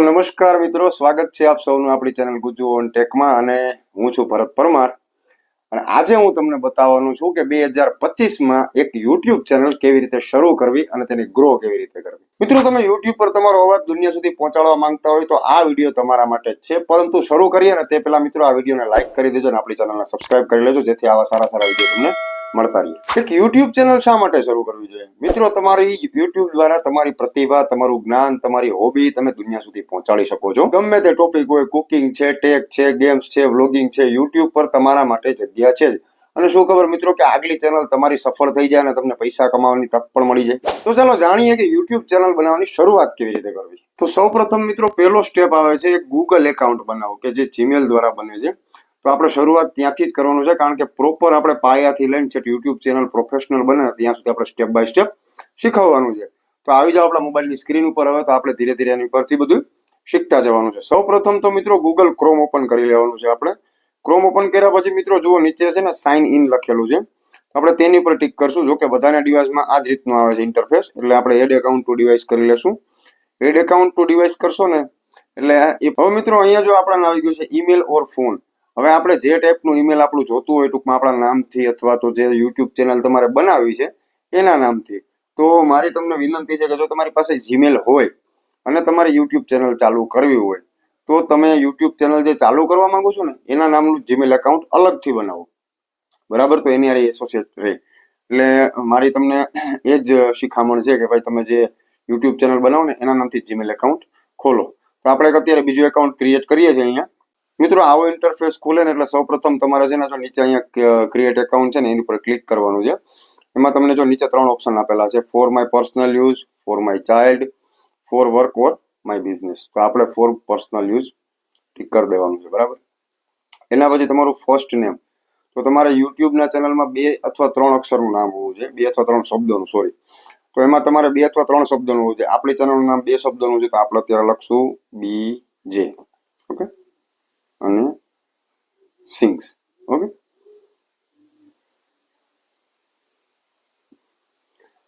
નમસ્કાર મિત્રો, સ્વાગત છે આપ સૌનું આપણી ચેનલ ગુજુ ઓન ટેકમાં અને હું છું ભરત પરમાર. અને આજે હું તમને બતાવવાનું છું કે બે હજાર પચીસમાં એક યુટ્યુબ ચેનલ કેવી રીતે શરૂ કરવી અને તેની ગ્રો કેવી રીતે કરવી. મિત્રો, તમે યુટ્યુબ પર તમારો અવાજ દુનિયા સુધી પહોંચાડવા માંગતા હોય તો આ વીડિયો તમારા માટે છે, પરંતુ શરૂ કરીએ ને તે પહેલા મિત્રો આ વિડીયોને લાઈક કરી દેજો અને આપણી ચેનલને સબસ્ક્રાઇબ કરી લેજો, જેથી આવા સારા સારા વીડિયો તમને મળતા રહીએ. એક યુટ્યુબ ચેનલ શા માટે શરૂ કરવી જોઈએ? મિત્રો, તમારી યુટ્યુબ દ્વારા તમારી પ્રતિભા, તમારું જ્ઞાન, તમારી હોબી તમે દુનિયા સુધી પહોંચાડી શકો છો. ગમે તે ટોપિક હોય કુકિંગ છે ટેક છે ગેમ્સ છે વ્લોગિંગ છે યુટ્યુબ પર તમારા માટે જગ્યા છે જ. અને શું ખબર મિત્રો કે આગલી ચેનલ તમારી સફળ થઈ જાય અને તમને પૈસા કમાવાની તક પણ મળી જાય. તો ચાલો જાણીએ કે યુટ્યુબ ચેનલ બનાવવાની શરૂઆત કેવી રીતે કરવી? તો સૌપ્રથમ મિત્રો, પહેલો સ્ટેપ આવે છે એક ગૂગલ એકાઉન્ટ બનાવો કે જે જીમેલ દ્વારા બને છે. તો આપણે શરૂઆત ત્યાંથી જ કરવાનું છે, કારણ કે પ્રોપર આપણે પાયાથી લઈને છે યુટ્યુબ ચેનલ પ્રોફેશનલ બને ત્યાં સુધી આપણે સ્ટેપ બાય સ્ટેપ શીખવવાનું છે. તો આવી જાવ આપણા મોબાઈલની સ્ક્રીન ઉપર હવે, તો આપણે ધીરે ધીરે એની પરથી બધું શીખતા જવાનું છે. સૌ પ્રથમ તો મિત્રો ગૂગલ ક્રોમ ઓપન કરી લેવાનું છે આપણે. ક્રોમ ઓપન કર્યા પછી મિત્રો જુઓ, નીચે છે ને સાઇન ઇન લખેલું છે. આપણે તેની પર ટીક કરશું જો કે બધાના ડિવાઇસમાં આ જ રીતનું આવે છે ઇન્ટરફેસ એટલે આપણે એડ એકાઉન્ટ ટુ ડિવાઇસ કરી લેશું. એડ એકાઉન્ટ ટુ ડિવાઇસ કરશો ને, એટલે હવે મિત્રો અહીંયા જો આપણને આવી ગયું છે ઈમેલ ઓર ફોન હવે આપણે જે ટાઈપનું ઈમેલ આપણું જોતું હોય ટૂંકમાં આપણા નામથી અથવા તો જે યુટ્યુબ ચેનલ તમારે બનાવી છે, એના નામથી. તો મારી તમને વિનંતી છે કે જો તમારી પાસે જીમેલ હોય અને તમારી યુટ્યુબ ચેનલ ચાલુ કરવી હોય, તો તમે યુટ્યુબ ચેનલ જે ચાલુ કરવા માંગો છો ને, એના નામનું જીમેલ એકાઉન્ટ અલગથી બનાવો. બરાબર? તો એની હારે એસોસિએટ રહે. એટલે મારી તમને એ જ શિખામણ છે કે ભાઈ તમે જે યુટ્યુબ ચેનલ બનાવો ને, એના નામથી જીમેલ એકાઉન્ટ ખોલો. તો આપણે અત્યારે બીજું એકાઉન્ટ ક્રિએટ કરીએ છીએ અહીંયા. મિત્રો, આવો ઇન્ટરફેસ ખુલે ને એટલે સૌપ્રથમ તમારે છે ને જો નીચે અહીંયા ક્રિએટ એકાઉન્ટ છે ને, એની ઉપર ક્લિક કરવાનું છે. એમાં તમને જો નીચે ત્રણ ઓપ્શન આપેલા છે. For my personal use for my child for work or my business તો આપણે ફોર પર્સનલ યુઝ ટીક કરી દેવાનું છે, બરાબર? એના પછી તમારું ફર્સ્ટ નેમ તો તમારે યુટ્યુબના ચેનલમાં બે અથવા ત્રણ અક્ષરનું નામ હોવું જોઈએ. બે અથવા ત્રણ શબ્દોનું સોરી તો એમાં તમારે બે અથવા ત્રણ શબ્દોનું હોવું જોઈએ. આપણી ચેનલનું નામ બે શબ્દોનું છે, તો આપણે અત્યારે લખશું બી જે ઓકે? અને સિંગ્સ ઓકે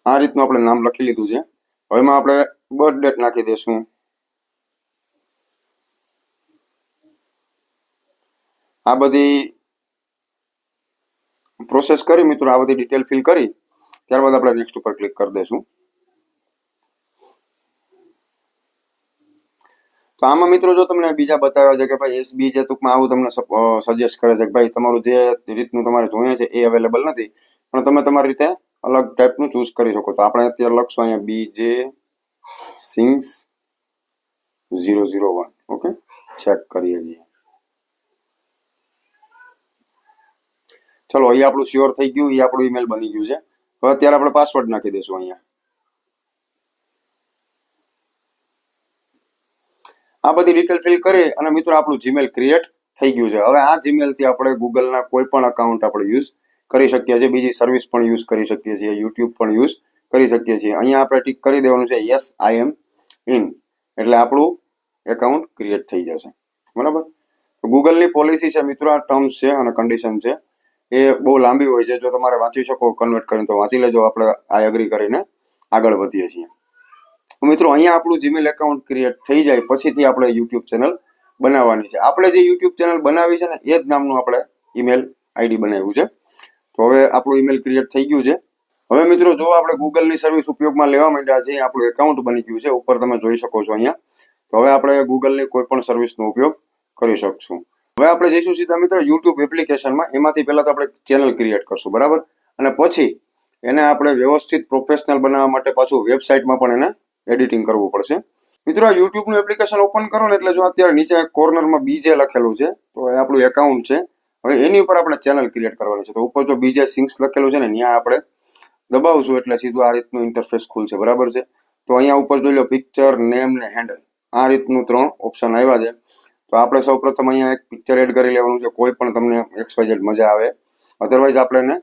આ રીતનું આપણે નામ લખી લીધું છે. હવે એમાં આપણે બર્થ ડેટ નાખી દઈશું આ બધી પ્રોસેસ કરી મિત્રો, આ બધી ડિટેલ ફિલ કરી. ત્યારબાદ આપણે નેક્સ્ટ ઉપર ક્લિક કરી દઈશું તો આમાં મિત્રો જો તમને બીજા બતાવ્યા છે કે ભાઈ એસબી જે ટૂંકમાં આવું તમને સજેસ્ટ કરે છે કે ભાઈ તમારું જે રીતનું તમારે જોઈએ છે એ અવેલેબલ નથી, પણ તમે તમારી રીતે અલગ ટાઈપનું ચૂઝ કરી શકો. તો આપણે અત્યારે લખશું અહીંયા B J sings zero zero one okay check કરીએ છીએ. ચલો અહીંયા આપણું શ્યોર થઈ ગયું, એ આપણું ઈમેલ બની ગયું છે. હવે અત્યારે આપણે પાસવર્ડ નાખી દઈશું અહીંયા. આ બધી ડિટેલ ફિલ કરી અને મિત્રો આપણું જીમેલ ક્રિએટ થઈ ગયું છે. હવે આ જીમેલથી આપણે ગૂગલના કોઈ પણ અકાઉન્ટ આપણે યુઝ કરી શકીએ છીએ. બીજી સર્વિસ પણ યુઝ કરી શકીએ છીએ. યુટ્યુબ પણ યુઝ કરી શકીએ છીએ. અહીંયા આપણે ટીક કરી દેવાનું છે. યસ આઈ એમ ઇન એટલે આપણું એકાઉન્ટ ક્રિએટ થઈ જશે. બરાબર? ગૂગલની પોલિસી છે મિત્રો, આ ટર્મ્સ છે અને કન્ડિશન છે. એ બહુ લાંબી હોય છે. જો તમારે વાંચી શકો કન્વર્ટ કરીને તો વાંચી લેજો. આપણે આ એગ્રી કરીને આગળ વધીએ છીએ. મિત્રો, અહીંયા આપણું જીમેલ એકાઉન્ટ ક્રિએટ થઈ જાય, પછીથી આપણે યુટ્યુબ ચેનલ બનાવવાની છે. આપણે જે યુટ્યુબ ચેનલ બનાવી છે ને, એ જ નામનું આપણે ઈમેલ આઈડી બનાવ્યું છે. તો હવે આપણું ઈમેલ ક્રિએટ થઈ ગયું છે. હવે મિત્રો, જો આપણે ગૂગલની સર્વિસ ઉપયોગમાં લેવા માંડ્યા છે આપણું એકાઉન્ટ બની ગયું છે. ઉપર તમે જોઈ શકો છો અહીંયા. તો હવે આપણે ગૂગલની કોઈ પણ સર્વિસનો ઉપયોગ કરી શકશું. હવે આપણે જઈશું સીધા મિત્રો યુટ્યુબ એપ્લિકેશનમાં એમાંથી પહેલાં તો આપણે ચેનલ ક્રિએટ કરશું, બરાબર? અને પછી એને આપણે વ્યવસ્થિત પ્રોફેશનલ બનાવવા માટે પાછું વેબસાઇટમાં પણ એને એડિટિંગ કરવું પડશે. મિત્રો, આ યુટ્યુબનું એપ્લિકેશન ઓપન કરો ને, એટલે જો અત્યારે નીચે કોર્નરમાં બીજે લખેલું છે, તો એ આપણું એકાઉન્ટ છે. હવે એની ઉપર આપણે ચેનલ ક્રિએટ કરવાની છે. તો ઉપર જો બીજે સિંક્સ લખેલું છે ને, ત્યાં આપણે દબાવશું, એટલે સીધું આ રીતનું ઇન્ટરફેસ ખુલશે. બરાબર છે? તો અહીંયા ઉપર જોઈ લો પિક્ચર નેમ ને હેન્ડલ આ રીતનું ત્રણ ઓપ્શન આવ્યા છે. તો આપણે સૌ પ્રથમ અહીંયા એક પિક્ચર એડ કરી લેવાનું છે. કોઈ પણ તમને એક્સવાઇઝેડ મજા આવે. અધરવાઇઝ આપણે એને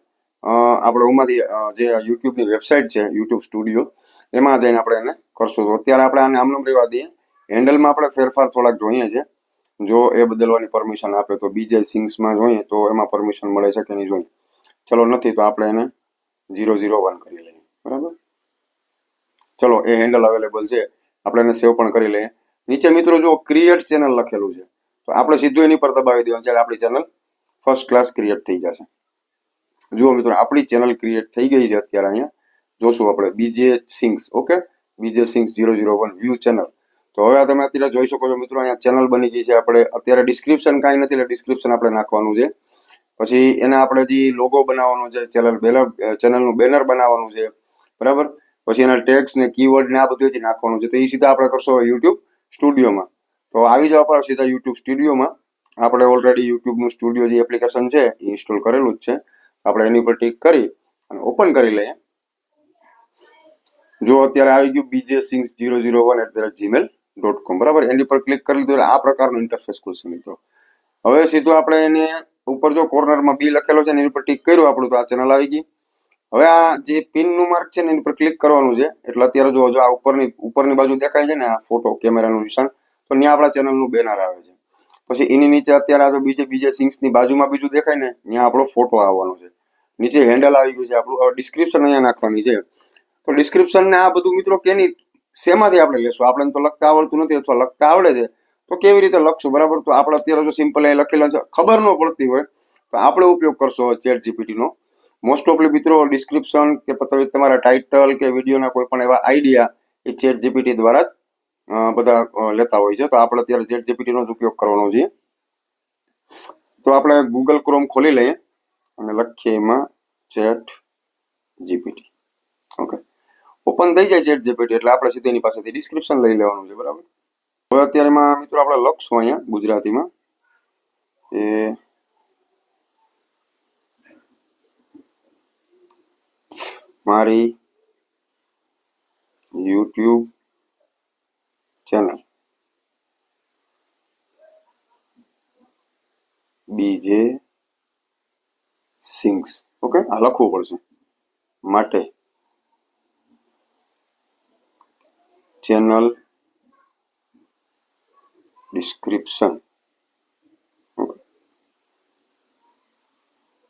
આપણે ઉમાંથી જે યુટ્યુબની વેબસાઇટ છે યુટ્યુબ સ્ટુડિયો એમાં જઈને આપણે એને કરશું. તો અત્યારે આપણે આને આમનું રહેવા દઈએ. હેન્ડલમાં આપણે ફેરફાર થોડાક જોઈએ છે. જો એ બદલવાની પરમિશન આપે તો બીજે સિંગ્સમાં જોઈએ તો એમાં પરમિશન મળે છે કે નહીં જોઈએ. ચલો, નથી તો આપણે એને ઝીરો ઝીરો વન કરી લઈએ. બરાબર? ચલો, એ હેન્ડલ અવેલેબલ છે. આપણે એને સેવ પણ કરી લઈએ. નીચે મિત્રો જો ક્રિએટ ચેનલ લખેલું છે. તો આપણે સીધું એની પર દબાવી દેવાનું જ્યારે આપણી ચેનલ ફર્સ્ટ ક્લાસ ક્રિએટ થઈ જશે. જુઓ મિત્રો, આપણી ચેનલ ક્રિએટ થઈ ગઈ છે અત્યારે અહીંયા. જોશું આપણે. BJ sings okay? BJ sings zero zero one view channel તો હવે તમે અત્યારે જોઈ શકો છો મિત્રો, અહીંયા ચેનલ બની ગઈ છે. આપણે અત્યારે ડિસ્ક્રિપ્શન કાંઈ નથી, એટલે ડિસ્ક્રિપ્શન આપણે નાખવાનું છે. પછી એને આપણે જે લોગો બનાવવાનો છે ચેનલ બેનર ચેનલનું બેનર બનાવવાનું છે. બરાબર? પછી એના ટેક્સ ને કીવર્ડ ને આ બધું જ નાખવાનું છે. તો એ સીધા આપણે કરશો યુટ્યુબ સ્ટુડિયોમાં. તો આવી જાવ આપણે સીધા યુટ્યુબ સ્ટુડિયોમાં. આપણે ઓલરેડી યુટ્યુબનું સ્ટુડિયો જે એપ્લિકેશન છે, એ ઇન્સ્ટોલ કરેલું જ છે. આપણે એની પર ટીક કરી અને ઓપન કરી લઈએ. જો અત્યારે આવી ગયું BJ sings zero zero one at the rate gmail dot com બરાબર? એની પર ક્લિક કરી લીધું આ પ્રકારનું ઇન્ટરફેસ ખુલશે મિત્રો. હવે સીધું આપણે એને ઉપર જો કોર્નરમાં બી લખેલો છે એની પર ટિક કર્યું આપણું, તો આ ચેનલ આવી ગઈ. હવે આ જે પિનનું માર્ક છે ને એની પર ક્લિક કરવાનું છે. એટલે અત્યારે જો આ ઉપરની ઉપરની બાજુ દેખાય છે ને આ ફોટો કેમેરાનું નિશાન, તો ત્યાં આપણા ચેનલનું બેનર આવે છે. પછી એની નીચે અત્યારે આ જો બીજે બીજે સિંગ્સની બાજુમાં બીજું દેખાય ને, ત્યાં આપણો ફોટો આવવાનો છે. નીચે હેન્ડલ આવી ગયું છે આપણું. ડિસ્ક્રિપ્શન અહીંયા નાખવાની છે. તો ડિસ્ક્રિપ્શન ને આ બધું મિત્રો કેની શેમાંથી આપણે લેશું? આપણે તો લખતા આવડતું નથી, અથવા લખતા આવડે છે. તો કેવી રીતે લખશું? બરાબર? તો આપણે અત્યારે જો સિમ્પલ અહીં લખેલા છે, ખબર ન પડતી હોય, તો આપણે ઉપયોગ કરશો ચેટ જીપીટીનો મોસ્ટ ઓફલી મિત્રો ડિસ્ક્રિપ્શન કે પછી તમારા ટાઇટલ કે વિડીયોના કોઈ પણ એવા આઈડિયા એ ચેટ જીપીટી દ્વારા જ બધા લેતા હોય છે. તો આપણે અત્યારે ચેટ જીપીટીનો જ ઉપયોગ કરવાનો છે તો આપણે ગૂગલ ક્રોમ ખોલી લઈએ અને લખીએ એમાં ચેટ જીપીટી ઓકે ઓપન થઈ જાય ચેટ જીપીટી એટલે આપણે સીધે એની પાસેથી ડિસ્ક્રિપ્શન લઈ લેવાનું છે, બરાબર? હવે અત્યારે એમાં મિત્રો આપણે લખશું અહીંયા ગુજરાતીમાં? એ મારી YouTube channel BJ sings okay આ લખવું પડશે. માટે. ચેનલ ડિસ્ક્રિપ્શન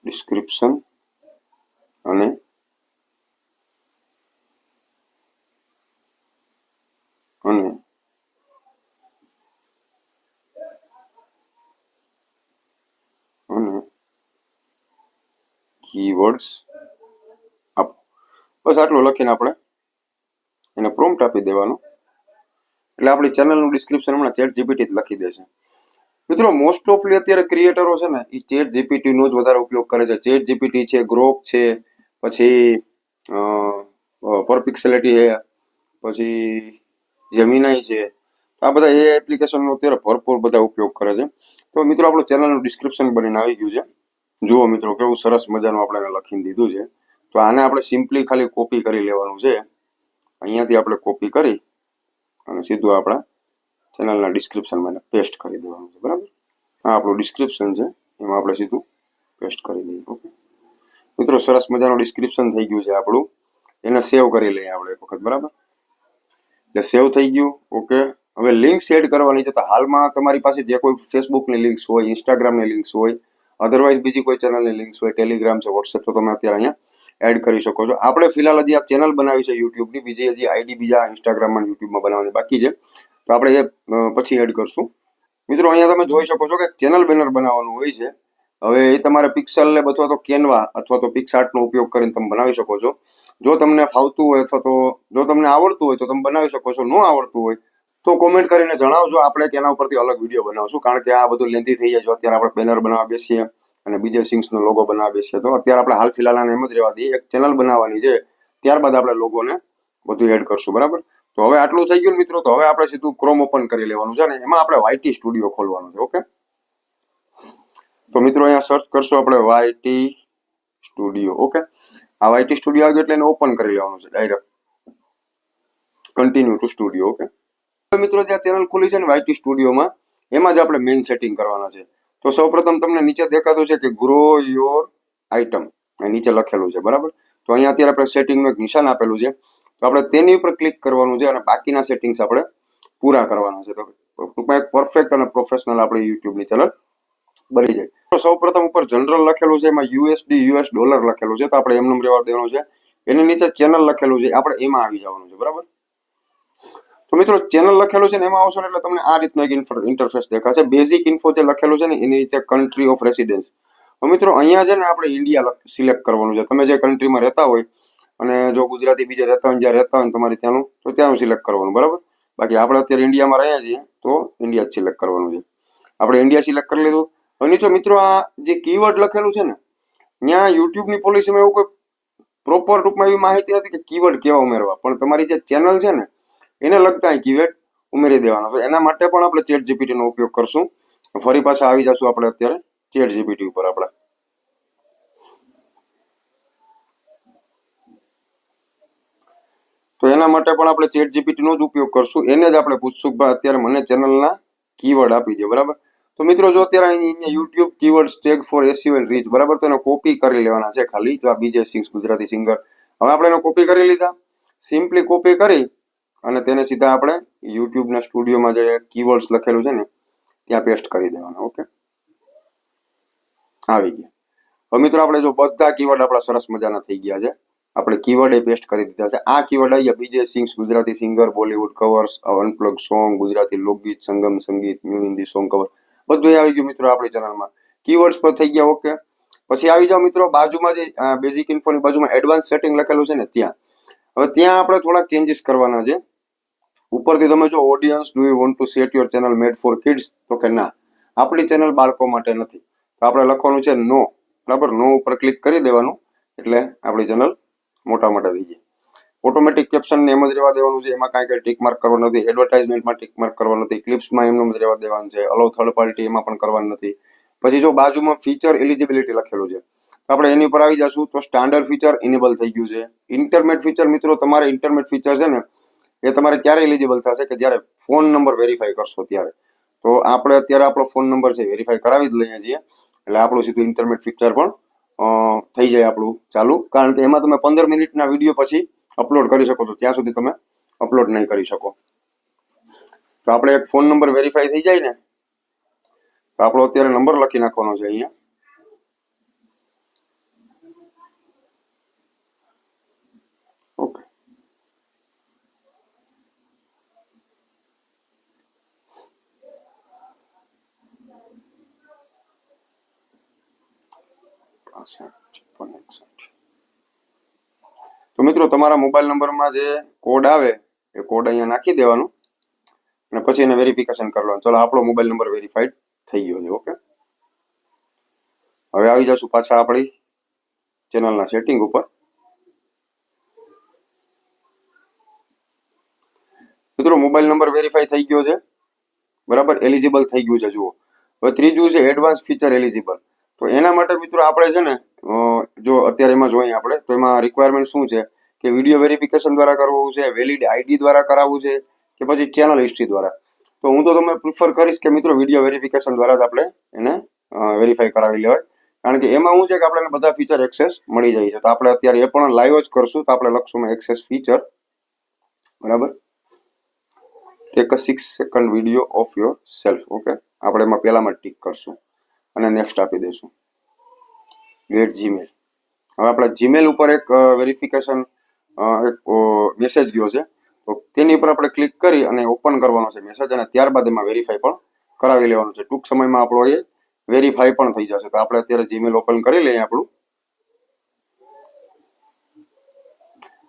ડિસ્ક્રિપ્શન અને અને અને કીવર્ડ્સ આપ. બસ આટલું લખીને આપણે એને પ્રોમ્પ્ટ આપી દેવાનો. એટલે આપણી ચેનલનું ડિસ્ક્રિપ્શન હમણાં ચેટ જીપીટી જ લખી દેશે મિત્રો મોસ્ટ ઓફલી અત્યારે ક્રિએટરો છે ને એ ચેટ જીપીટીનો જ વધારે ઉપયોગ કરે છે. ચેટ જીપીટી છે ગ્રોક છે, પછી પરપિક્સેલિટી છે, પછી જેમિનાઈ છે. આ બધા એ એપ્લિકેશનનો અત્યારે ભરપૂર બધા ઉપયોગ કરે છે. તો મિત્રો, આપણું ચેનલનું ડિસ્ક્રિપ્શન બનીને આવી ગયું છે. જુઓ મિત્રો, કેવું સરસ મજાનું આપણે એને લખીને દીધું છે. તો આને આપણે સિમ્પલી ખાલી કોપી કરી લેવાનું છે. અહીંયાથી આપણે કોપી કરી અને સીધું આપણા ચેનલના ડિસ્ક્રિપ્શનમાં એને પેસ્ટ કરી દેવાનું છે, બરાબર? આ આપણું ડિસ્ક્રિપ્શન છે, એમાં આપણે સીધું પેસ્ટ કરી દઈએ, ઓકે? મિત્રો, સરસ મજાનું ડિસ્ક્રિપ્શન થઈ ગયું છે આપણું. એને સેવ કરી લઈએ આપણે એક વખત, બરાબર? એટલે સેવ થઈ ગયું, ઓકે? હવે લિંક્સ એડ કરવાની છે, તો હાલમાં તમારી પાસે જે કોઈ ફેસબુકની લિંક્સ હોય ઇન્સ્ટાગ્રામની લિંક્સ હોય અધરવાઇઝ બીજી કોઈ ચેનલની લિંક્સ હોય ટેલિગ્રામ છે વોટ્સએપ તો તમે અત્યારે અહીંયા એડ કરી શકો છો. આપણે ફિલહાલ હજી આ ચેનલ બનાવી છે યુટ્યુબની. બીજી હજી આઈડી બીજા ઇન્સ્ટાગ્રામમાં યુટ્યુબમાં બનાવવાની બાકી છે. તો આપણે એ પછી એડ કરશું. મિત્રો, અહીંયા તમે જોઈ શકો છો કે ચેનલ બેનર બનાવવાનું હોય છે. હવે એ તમારે પિક્સલ અથવા તો કેનવા અથવા તો પિક્સાર્ટનો ઉપયોગ કરીને તમે બનાવી શકો છો. જો તમને ફાવતું હોય અથવા તો જો તમને આવડતું હોય તો તમે બનાવી શકો છો. ન આવડતું હોય તો કોમેન્ટ કરીને જણાવજો. આપણે તેના ઉપરથી અલગ વીડિયો બનાવશું. કારણ કે આ બધું લેન્થી થઈ જાય છે. અત્યારે આપણે બેનર બનાવવા બેસીએ. અને બીજે સિંગ્સનો લોગો બનાવીએ છીએ. તો અત્યારે આપણે હાલ ફિલહાલ એમ જ રહેવા દઈએ. એક ચેનલ બનાવવાની છે. ત્યારબાદ આપણે લોગોને બધું એડ કરશું. બરાબર? તો હવે આટલું થઈ ગયું મિત્રો, તો હવે આપણે સીધું ક્રોમ ઓપન કરી લેવાનું છે ને એમાં આપણે વાયટી સ્ટુડિયો ખોલવાનું છે ઓકે તો મિત્રો અહીંયા સર્ચ કરશું આપણે વાયટી સ્ટુડિયો ઓકે આ વાયટી સ્ટુડિયો આવ્યો એટલે એને ઓપન કરી લેવાનું છે direct continue to studio okay મિત્રો જે ચેનલ ખુલી છે ને વાયટી સ્ટુડિયોમાં એમાં જ આપણે મેઇન સેટિંગ કરવાના છે. તો સૌપ્રથમ તમને નીચે દેખાતું છે કે ગ્રો યોર આઇટમ નીચે લખેલું છે, બરાબર? તો અહીંયા અત્યારે આપણે સેટિંગનું એક નિશાન આપેલું છે. તો આપણે તેની ઉપર ક્લિક કરવાનું છે અને બાકીના સેટિંગ્સ આપણે પૂરા કરવાના છે. તો ટૂંકમાં એક પરફેક્ટ અને પ્રોફેશનલ આપણી યુટ્યુબની ચેનલ બની જાય. તો સૌપ્રથમ ઉપર જનરલ લખેલું છે, એમાં યુએસડી યુએસ ડોલર લખેલું છે. તો આપણે એમનું રહેવા દેવાનું છે. એની નીચે ચેનલ લખેલું છે. આપણે એમાં આવી જવાનું છે, બરાબર? તો મિત્રો ચેનલ લખેલું છે ને, એમાં આવશો એટલે તમને આ રીતનો એક ઇન્ટરફેસ દેખાશે. બેઝિક ઇન્ફો જે લખેલું છે ને, એની નીચે કન્ટ્રી ઓફ રેસિડેન્સ તો મિત્રો, અહીંયા છે ને આપણે ઇન્ડિયા સિલેક્ટ કરવાનું છે. તમે જે કન્ટ્રીમાં રહેતા હોય અને જો ગુજરાતી બીજે રહેતા હોય જ્યાં રહેતા હોય તમારે ત્યાંનું, તો ત્યાંનું સિલેક્ટ કરવાનું, બરાબર? બાકી આપણે અત્યારે ઇન્ડિયામાં રહ્યા છીએ, તો ઇન્ડિયા જ સિલેક્ટ કરવાનું છે. આપણે ઇન્ડિયા સિલેક્ટ કરી લીધું. અને જો મિત્રો, આ જે કીવર્ડ લખેલું છે ને, ત્યાં યુટ્યુબની પોલિસીમાં એવું કોઈ પ્રોપર રૂપમાં એવી માહિતી નથી કે કીવર્ડ કેવા ઉમેરવા. પણ તમારી જે ચેનલ છે ને એને લગતા કીવેટ ઉમેરી દેવાના એના માટે પણ આપણે ચેટ જીપીટીનો ઉપયોગ કરશું. ફરી પાછા આવી જશું આપણે અત્યારે ચેટ જીપીટી ઉપર આપણે. તો એના માટે પણ આપણે ચેટ જીપીટીનો જ ઉપયોગ કરશું. એને જ આપણે પૂછશું ભાઈ અત્યારે મને ચેનલના કીવર્ડ આપી દે બરાબર? તો મિત્રો જો અત્યારે અહીંયા YouTube keyword Stag for S U and reach બરાબર? તો એને કોપી કરી લેવાના છે ખાલી. જો આ બીજે સિંગ્સ ગુજરાતી સિંગર હવે આપણે એને કોપી કરી લીધા. સિમ્પલી કોપી કરી અને તેને સીધા આપણે યુટ્યુબના સ્ટુડિયોમાં જે કીવર્ડ્સ લખેલું છે ને, ત્યાં પેસ્ટ કરી દેવાના ઓકે આવી ગયા. હવે મિત્રો આપણે જો બધા કીવર્ડ આપણા સરસ મજાના થઈ ગયા છે. આપણે કીવર્ડ એ પેસ્ટ કરી દીધા છે. આ કીવર્ડ આવી ગયા BJ sings Gujarati singer Bollywood covers unplug song Gujarati લોકગીત, સંગમ સંગીત ન્યૂ હિન્દી સોંગ કવર બધું આવી ગયું મિત્રો આપણી ચેનલમાં કીવર્ડ્સ પર થઈ ગયા ઓકે પછી આવી જાઓ મિત્રો, બાજુમાં જે બેઝિક ઇન્ફોની બાજુમાં એડવાન્સ સેટિંગ લખેલું છે ને, ત્યાં. હવે ત્યાં આપણે થોડાક ચેન્જીસ કરવાના છે. ઉપરથી તમે જો audience do you want to set your channel made for kids તો કે ના, આપણી ચેનલ બાળકો માટે નથી. તો આપણે લખવાનું છે નો બરાબર? નો ઉપર ક્લિક કરી દેવાનું, એટલે આપણી ચેનલ મોટા મોટા થઈ જાય. ઓટોમેટિક કેપ્શન એમ જ રહેવા દેવાનું છે. એમાં કાંઈ કઈ ટીક માર્ક કરવાનું નથી. એડવર્ટાઇઝમેન્ટમાં ટીક માર્ક કરવાનું નથી. ક્લિપ્સમાં એમનું જ રહેવા દેવાનું છે. અલો થર્ડ પાર્ટી એમાં પણ કરવાનું નથી. પછી જો બાજુમાં ફીચર એલિજિબિલિટી લખેલું છે. આપણે એની ઉપર આવી જશું. તો સ્ટાન્ડર્ડ ફીચર ઇનેબલ થઈ ગયું છે. ઇન્ટરમેટ ફીચર મિત્રો, તમારે ઇન્ટરમેટ ફીચર છે ને, એ તમારે ક્યારે એલિજિબલ થશે કે જ્યારે ફોન નંબર વેરીફાઈ કરશો ત્યારે. તો આપણે અત્યારે આપણો ફોન નંબર છે વેરીફાઈ કરાવી જ લઈએ છીએ. એટલે આપણું સીધું ઇન્ટરમેટ ફીચર પણ થઈ જાય આપણું ચાલુ. કારણ કે એમાં તમે પંદર મિનિટના વીડિયો પછી અપલોડ કરી શકો છો. ત્યાં સુધી તમે અપલોડ નહીં કરી શકો. તો આપણે એક ફોન નંબર વેરીફાઈ થઈ જાય ને, તો આપણો અત્યારે નંબર લખી નાખવાનો છે અહીંયા ઓકે તો મિત્રો, તમારા મોબાઈલ નંબરમાં જે કોડ આવે, એ કોડ અહીંયા નાખી દેવાનો અને પછી એને વેરિફિકેશન કરવાનું ચલો, આપણો મોબાઈલ નંબર વેરીફાઈડ થઈ ગયો છે ઓકે હવે આવી જશું પાછા આપણી ચેનલના સેટિંગ ઉપર. મિત્રો મોબાઈલ નંબર વેરીફાઈ થઈ ગયો છે. બરાબર? એલિજિબલ થઈ ગયું છે, જુઓ. હવે ત્રીજું છે એડવાન્સ ફીચર એલિજિબલ તો એના માટે મિત્રો, આપણે છે ને જો અત્યારે એમાં જોઈએ આપણે, તો એમાં રિક્વાયરમેન્ટ શું છે? કે વીડિયો વેરિફિકેશન દ્વારા કરવું છે વેલિડ આઈડી દ્વારા કરાવવું છે, કે પછી ચેનલ હિસ્ટ્રી દ્વારા. તો હું તો તમને પ્રિફર કરીશ કે મિત્રો વીડિયો વેરિફિકેશન દ્વારા જ આપણે એને વેરીફાઈ કરાવી લેવાય. કારણ કે એમાં શું છે કે આપણે બધા ફીચર એક્સેસ મળી જાય છે. તો આપણે અત્યારે એ પણ લાઈવ જ કરશું, તો આપણે લખશું એક્સેસ ફીચર બરાબર? Take a six second video of yourself okay આપણે એમાં પહેલામાં ટીક કરશું. અને નેક્સ્ટ આપી દઈશું. ગેટ જીમેલ હવે આપણા જીમેલ ઉપર એક વેરિફિકેશન એક મેસેજ ગયો છે. તો તેની ઉપર આપણે ક્લિક કરી અને ઓપન કરવાનો છે મેસેજ અને ત્યારબાદ એમાં વેરીફાઈ પણ કરાવી લેવાનું છે. ટૂંક સમયમાં આપણો એ વેરીફાઈ પણ થઈ જશે. તો આપણે અત્યારે જીમેલ ઓપન કરી લઈએ આપણું.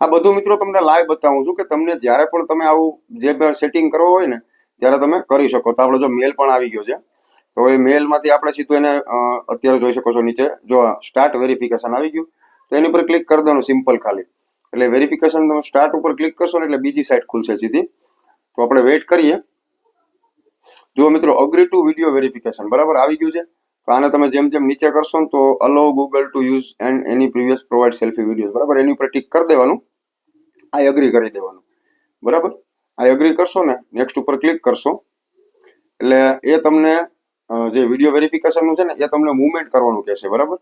આ બધું મિત્રો તમને લાઈવ બતાવું છું કે તમને જ્યારે પણ તમે આવું જે સેટિંગ કરવો હોય ને, ત્યારે તમે કરી શકો. તો આપણો જો મેલ પણ આવી ગયો છે. તો એ મેલમાંથી આપણે સીધું એને અત્યારે જોઈ શકો છો નીચે. જો સ્ટાર્ટ વેરિફિકેશન આવી ગયું, તો એની ઉપર ક્લિક કરી દેવાનું સિમ્પલ ખાલી. એટલે વેરિફિકેશન તમે સ્ટાર્ટ ઉપર ક્લિક કરશો ને એટલે બીજી સાઈડ ખુલશે સીધી. તો આપણે વેઇટ કરીએ. જો મિત્રો અગ્રી ટુ વીડિયો વેરિફિકેશન બરાબર? આવી ગયું છે? તો આને તમે જેમ જેમ નીચે કરશો ને તો allow Google to use and any previous provide selfie video બરાબર? એની ઉપર ટિક કરી દેવાનું. આ અગ્રી કરી દેવાનું. બરાબર? આ અગ્રી કરશો ને નેક્સ્ટ ઉપર ક્લિક કરશો. એટલે એ તમને જે વીડિયો વેરિફિકેશનનું છે ને, એ તમને મુવમેન્ટ કરવાનું કહેશે, બરાબર?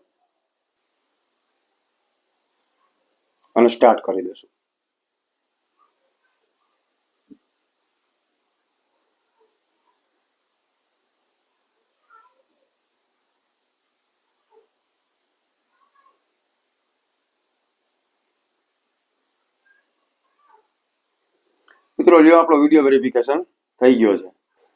અને સ્ટાર્ટ કરી દેશું મિત્રો, લ્યો આપણો વીડિયો વેરિફિકેશન થઈ ગયો છે.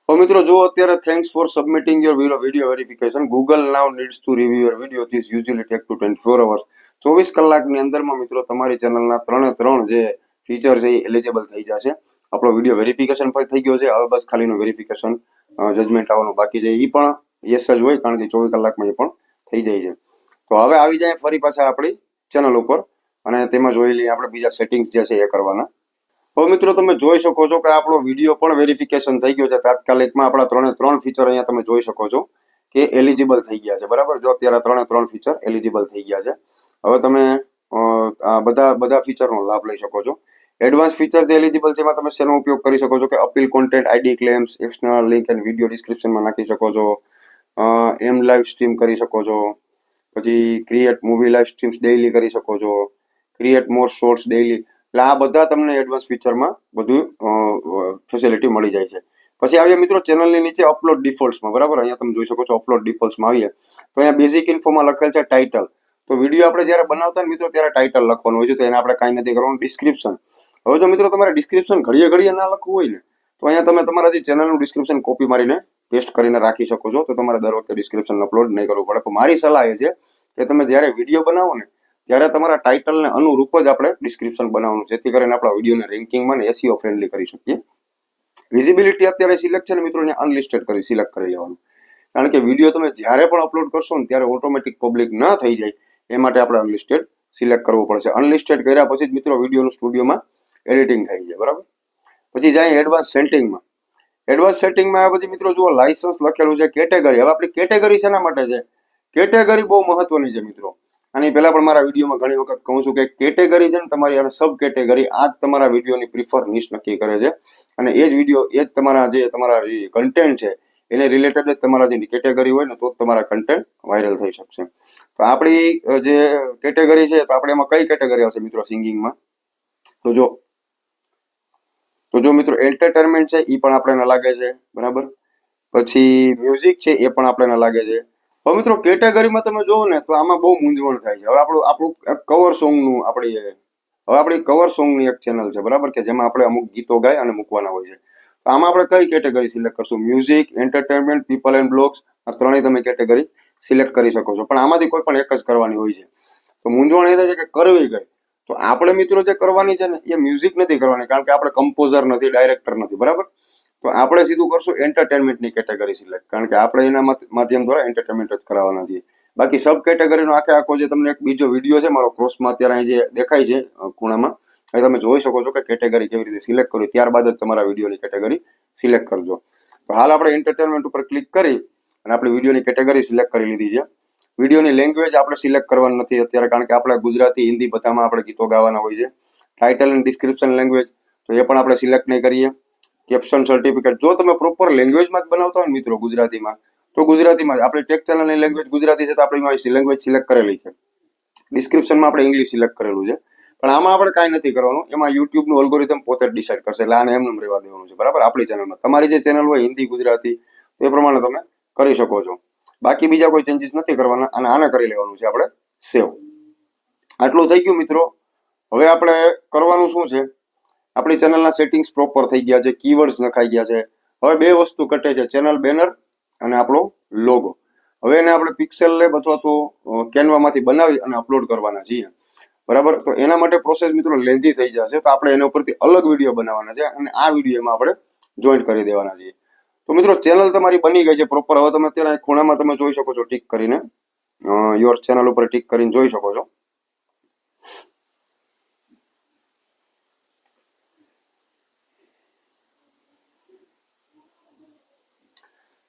તો મિત્રો, જો અત્યારે thanks for submitting your video verification Google now needs to review your video this usually take to twenty four hours ચોવીસ કલાકની અંદરમાં મિત્રો તમારી ચેનલના ત્રણે ત્રણ જે ફીચર છે એ એલિજેબલ થઈ જશે. આપણો વીડિયો વેરિફિકેશન પણ થઈ ગયો છે. હવે બસ ખાલીનું વેરિફિકેશન જજમેન્ટ આવવાનું બાકી છે. એ પણ યસ જ હોય કારણ કે ચોવીસ કલાકમાં એ પણ થઈ જાય છે. તો હવે આવી જાય ફરી પાછા આપણી ચેનલ ઉપર અને તેમાં જોઈ લઈએ આપણે બીજા સેટિંગ્સ જે છે એ કરવાના. હવે મિત્રો તમે જોઈ શકો છો કે આપણો વીડિયો પણ વેરિફિકેશન થઈ ગયો છે. તાત્કાલિકમાં આપણા ત્રણે ત્રણ ફીચર અહીંયા તમે જોઈ શકો છો કે એલિજિબલ થઈ ગયા છે. બરાબર? જો અત્યારે ત્રણે ત્રણ ફીચર એલિજિબલ થઈ ગયા છે. હવે તમે આ બધા બધા ફીચરનો લાભ લઈ શકો છો. એડવાન્સ ફીચર જે એલિજિબલ છે, એમાં તમે શેનો ઉપયોગ કરી શકો છો કે appeal content ID claims external link and video ડિસ્ક્રિપ્શનમાં નાખી શકો છો. એમ લાઈવ સ્ટ્રીમ કરી શકો છો. પછી create movie live streams daily કરી શકો છો. ક્રિએટ મોર શોર્ટ્સ ડેઈલી એટલે આ બધા તમને એડવાન્સ ફીચરમાં બધું ફેસિલિટી મળી જાય છે. પછી આવીએ મિત્રો ચેનલની નીચે અપલોડ ડિફોલ્ટ્સમાં બરાબર? અહીંયા તમે જોઈ શકો છો અપલોડ ડિફોલ્ટ્સમાં આવીએ. તો અહીંયા બેઝિક ઇન્ફોમાં લખેલ છે ટાઇટલ તો વીડિયો આપણે જ્યારે બનાવતા મિત્રો, ત્યારે ટાઇટલ લખવાનું હોય છે, તો એને આપણે કાંઈ નથી કરવાનું ડિસ્ક્રિપ્શન હવે જો મિત્રો તમારે ડિસ્ક્રિપ્શન ઘડીએ ઘડીએ ના લખવું હોય ને, તો અહીંયા તમે તમારા જે ચેનલનું ડિસ્ક્રિપ્શન કોપી મારીને પેસ્ટ કરીને રાખી શકો છો, તો તમારે દર વખતે ડિસ્ક્રિપ્શન અપલોડ નહીં કરવું પડે. પણ મારી સલાહ એ છે કે તમે જ્યારે વીડિયો બનાવો ને, ત્યારે તમારા ટાઇટલને અનુરૂપ જ આપણે ડિસ્ક્રિપ્શન બનાવવાનું, જેથી કરીને આપણા વિડીયોને રેન્કિંગમાં ને એસીઓ ફ્રેન્ડલી કરી શકીએ. વિઝિબિલિટી અત્યારે સિલેક્ટ છે ને મિત્રો અનલિસ્ટેડ કરી સિલેક્ટ કરી લેવાનું. કારણ કે વીડિયો તમે જ્યારે પણ અપલોડ કરશો ને, ત્યારે ઓટોમેટિક પબ્લિક ન થઈ જાય. એ માટે આપણે અનલિસ્ટેડ સિલેક્ટ કરવું પડશે. અનલિસ્ટેડ કર્યા પછી જ મિત્રો વિડીયોનું સ્ટુડિયોમાં એડિટિંગ થઈ જાય બરાબર? પછી જાય એડવાન્સ સેટિંગમાં એડવાન્સ સેટિંગમાં આવ્યા પછી મિત્રો જુઓ લાયસન્સ લખેલું છે કેટેગરી હવે આપણી કેટેગરી શેના માટે છે? કેટેગરી બહુ મહત્વની છે મિત્રો. આની પહેલાં પણ મારા વિડીયોમાં ઘણી વખત કહું છું કે કેટેગરી છે ને તમારી અને સબ કેટેગરી આ જ તમારા વિડીયોની પ્રિફર નિશ નક્કી કરે છે. અને એ જ વીડિયો, એ જ તમારા જે તમારા કન્ટેન્ટ છે એને રિલેટેડ જ તમારા જે કેટેગરી હોય ને, તો તમારા કન્ટેન્ટ વાયરલ થઈ શકશે. તો આપણી જે કેટેગરી છે, તો આપણે એમાં કઈ કેટેગરી આવશે મિત્રો સિંગિંગમાં તો જો તો જો મિત્રો એન્ટરટેનમેન્ટ છે એ પણ આપણને લાગે છે, બરાબર? પછી મ્યુઝિક છે, એ પણ આપણને લાગે છે. હવે મિત્રો કેટેગરીમાં તમે જોવો ને, તો આમાં બહુ મૂંઝવણ થાય છે. હવે આપણું આપણું કવર સોંગનું આપણી, હવે આપણી કવર સોંગની એક ચેનલ છે, બરાબર? કે જેમાં આપણે અમુક ગીતો ગાય અને મૂકવાના હોય છે. આમાં આપણે કઈ કેટેગરી સિલેક્ટ કરશું? Music, entertainment, people and blogs આ ત્રણેય તમે કેટેગરી સિલેક્ટ કરી શકો છો. પણ આમાંથી કોઈ પણ એક જ કરવાની હોય છે. તો મૂંઝવણ એ થાય છે કે કરવી ગઈ તો આપણે મિત્રો જે કરવાની છે ને, એ મ્યુઝિક નથી કરવાની, કારણ કે આપણે કમ્પોઝર નથી, ડાયરેક્ટર નથી, બરાબર? તો આપણે સીધું કરશું એન્ટરટેનમેન્ટની કેટેગરી સિલેક્ટ, કારણ કે આપણે એના માધ- માધ્યમ દ્વારા એન્ટરટેનમેન્ટ જ કરાવવાના છીએ. બાકી સબ કેટેગરીનો આખે આખો જે તમને એક બીજો વીડિયો છે, મારો ક્રોસમાં અત્યારે અહીં જે દેખાય છે ખૂણામાં એ તમે જોઈ શકો છો કે કેટેગરી કેવી રીતે સિલેક્ટ કરવી. ત્યારબાદ જ તમારા વિડીયોની કેટેગરી સિલેક્ટ કરજો. તો હાલ આપણે એન્ટરટેનમેન્ટ ઉપર ક્લિક કરી અને આપણી વિડીયોની કેટેગરી સિલેક્ટ કરી લીધી છે. વિડીયોની લેંગ્વેજ આપણે સિલેક્ટ કરવાની નથી અત્યારે કારણ કે આપણે ગુજરાતી, હિન્દી બધામાં આપણે ગીતો ગાવાના હોય છે. ટાઇટલ એન્ડ ડિસ્ક્રિપ્શન લેંગ્વેજ તો એ પણ આપણે સિલેક્ટ નહીં કરીએ. કેપ્શન સર્ટિફિકેટ જો તમે પ્રોપર લેંગ્વેજમાં જ બનાવતા હોય મિત્રો ગુજરાતીમાં, તો ગુજરાતીમાં આપણે ટેક ચેનલની લેંગ્વેજ ગુજરાતી છે, તો આપણે લેંગ્વેજ સિલેક્ટ કરેલી છે. ડિસ્ક્રિપ્શનમાં આપણે ઇંગ્લિશ સિલેક્ટ કરેલું છે. પણ આમાં આપણે કાંઈ નથી કરવાનું. એમાં યુટ્યુબનું અલ્ગોરિધમ પોતે ડિસાઇડ કરશે. એટલે આને એમને રહેવા દેવાનું છે. બરાબર? આપણી ચેનલમાં તમારી જે ચેનલ હોય, હિન્દી, ગુજરાતી એ પ્રમાણે તમે કરી શકો છો. બાકી બીજા કોઈ ચેન્જીસ નથી કરવાના. અને આને કરી લેવાનું છે આપણે સેવ આટલું થઈ ગયું મિત્રો. હવે આપણે કરવાનું શું છે? આપણી ચેનલના સેટિંગ્સ પ્રોપર થઈ ગયા છે. કીવર્ડ્સ નખાઈ ગયા છે. હવે બે વસ્તુ કટે છે. ચેનલ બેનર અને આપણો લોગો હવે એને આપણે પિક્સેલ લેબ અથવા તો કેનવામાંથી બનાવી અને અપલોડ કરવાના છીએ. બરાબર? તો એના માટે પ્રોસેસ મિત્રો લેન્ધી થઈ જશે. તો આપણે એના ઉપરથી અલગ વીડિયો બનાવવાના છે અને આ વિડીયોમાં આપણે જોઈન કરી દેવાના છીએ. તો મિત્રો ચેનલ તમારી બની ગઈ છે પ્રોપર હવે તમે અત્યારે ખૂણામાં તમે જોઈ શકો છો ટીક કરીને. યોર ચેનલ ઉપર ટીક કરીને જોઈ શકો છો.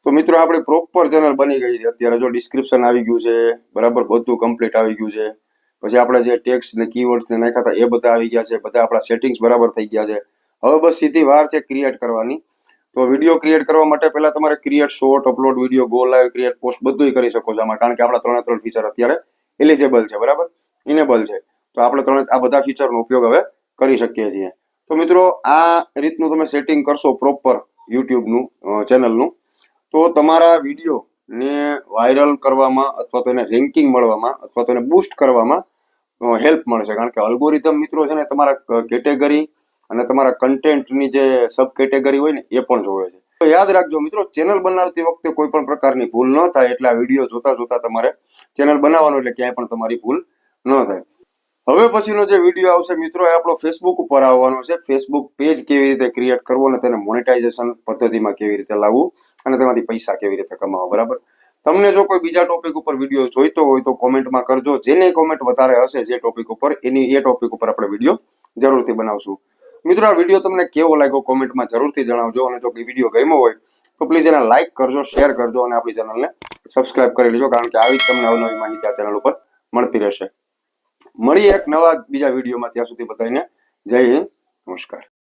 તો મિત્રો, આપણે પ્રોપર ચેનલ બની ગઈ છે. અત્યારે જો ડિસ્ક્રિપ્શન આવી ગયું છે, બરાબર? બધું કમ્પ્લીટ આવી ગયું છે. પછી આપણે જે ટેક્સ ને કીવર્ડ્સ ને નાખ્યા હતા એ બધા આવી ગયા છે, બધા આપણા સેટિંગ્સ બરાબર થઈ ગયા છે. હવે બસ સીધી વાર છે ક્રિએટ કરવાની. તો વીડિયો ક્રિએટ કરવા માટે પહેલા તમારે create short upload video go live create post બધું કરી શકો છો આમાં, કારણ કે આપણા ત્રણે ત્રણ ફીચર અત્યારે એલિજેબલ છે, બરાબર? ઇનેબલ છે. તો આપણે ત્રણે આ બધા ફીચરનો ઉપયોગ હવે કરી શકીએ છીએ. તો મિત્રો, આ રીતનું તમે સેટિંગ કરશો પ્રોપર યુટ્યુબનું ચેનલનું તો તમારા વીડિયો ને વાયરલ કરવામાં અથવા તો એને રેન્કિંગ મળવામાં અથવા તો એને બૂસ્ટ કરવામાં હેલ્પ મળશે કારણ કે અલ્ગોરિધમ મિત્રો છે ને તમારા કેટેગરી અને તમારા કન્ટેન્ટની જે સબ કેટેગરી હોય ને એ પણ જોવે છે. તો યાદ રાખજો મિત્રો ચેનલ બનાવતી વખતે કોઈ પણ પ્રકારની ભૂલ ન થાય એટલે આ વીડિયો જોતા જોતા તમારે ચેનલ બનાવવાનું એટલે ક્યાંય પણ તમારી ભૂલ ન થાય. હવે પછીનો જે વીડિયો આવશે મિત્રો, એ આપણો ફેસબુક ઉપર આવવાનો છે. ફેસબુક પેજ કેવી રીતે ક્રિએટ કરવો અને તેને મોનેટાઇઝેશન પદ્ધતિમાં કેવી રીતે લાવવું અને તેમાંથી પૈસા કેવી રીતે કમાવા, બરાબર? તમને જો કોઈ બીજા ટોપિક ઉપર વીડિયો જોઈતો હોય તો કોમેન્ટમાં કરજો. જેને કોમેન્ટ વધારે હશે જે ટોપિક ઉપર, એની, એ ટોપિક ઉપર આપણે વીડિયો જરૂરથી બનાવશું. મિત્રો, આ વીડિયો તમને કેવો લાગ્યો કોમેન્ટમાં જરૂરથી જણાવજો. અને જો વીડિયો ગમ્યો હોય, તો પ્લીઝ એને લાઇક કરજો શેર કરજો અને આપણી ચેનલને સબસ્ક્રાઇબ કરી લેજો, કારણ કે આવી જ તમને અવનવી માહિતી આ ચેનલ ઉપર મળતી રહેશે. મળીએ એક નવા બીજા વિડીયોમાં ત્યાં સુધી બધાને જય હિન્દ. નમસ્કાર.